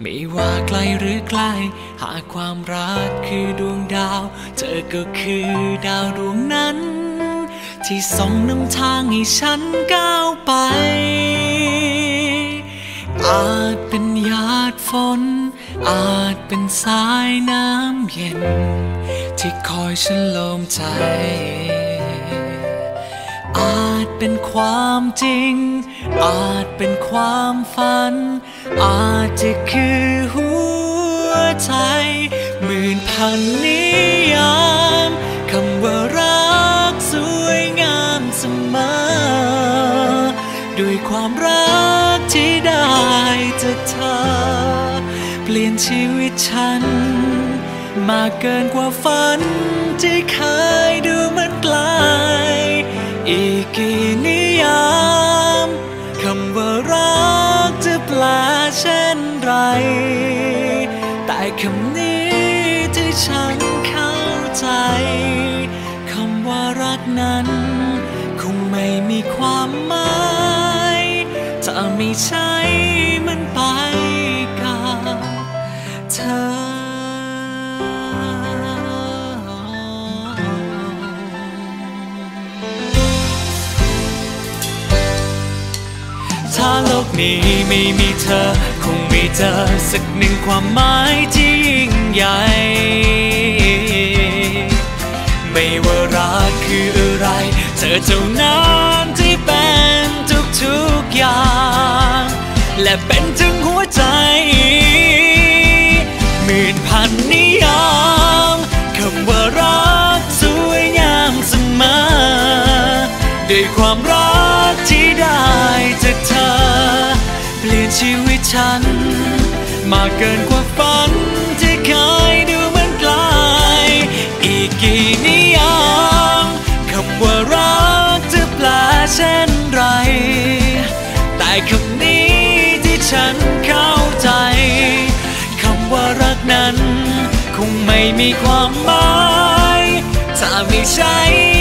ไม่ว่าไกลหรือใกล้หากความรักคือดวงดาว เธอก็คือดาวดวงนั้น ที่ส่องนำทางให้ฉันก้าวไป อาจเป็นหยาดฝน อาจเป็นสายน้ำเย็น ที่คอยฉันลมใจ อาจเป็นความจริง อาจเป็นความฝัน อาจจะคือหัวใจหมื่นพันนิยามคำว่ารักสวยงามเสมอด้วยความรักที่ได้จากเธอ เปลี่ยนชีวิตฉัน มากเกินกว่าฝันที่เคยดูมือนไกลอีกกี่นิ แต่คำนี้ที่ฉันเข้าใจคำว่ารักนั้น คงไม่มีความหมายถ้าไม่ใช่ โลกนี้ไม่มีเธอ คงไม่เจอสักหนึ่งความหมายที่ยิ่งใหญ่ ไม่ว่ารักคืออะไร เธอเท่านั้นที่เป็นทุกๆอย่าง และเป็นถึงหัวใจหมื่นพันนิยามคำว่ารักสวยงามเสมอด้วยความรักที่ได้ ลี่ยนชีวิตฉัน มากเกินกว่าฝันที่เคยดูเหมือนไกล อีกกี่นิยามคำว่ารักจะแปลเช่นไร แต่คำนี้ที่ฉันเข้าใจคำว่ารักนั้น คงไม่มีความหมาย ถ้าไม่ใช่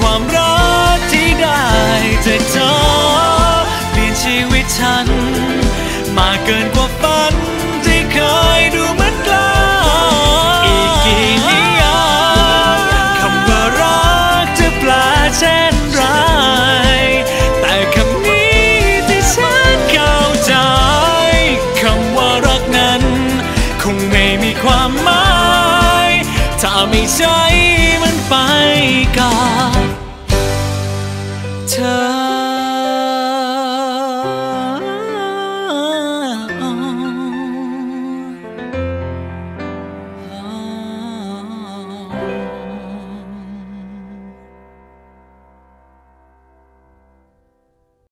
ความรักที่ได้จากเธอเปลี่ยนชีวิตฉัน มาเกินกว่าฝันที่เคยดูเหมือนไกลอีกกี่นิยามคำว่ารักจะแปลเช่นไร แต่คำนี้ที่ฉันเข้าใจคำว่ารักนั้น คงไม่มีความหมาย ถ้าไม่ใช่มันไปกับเธอ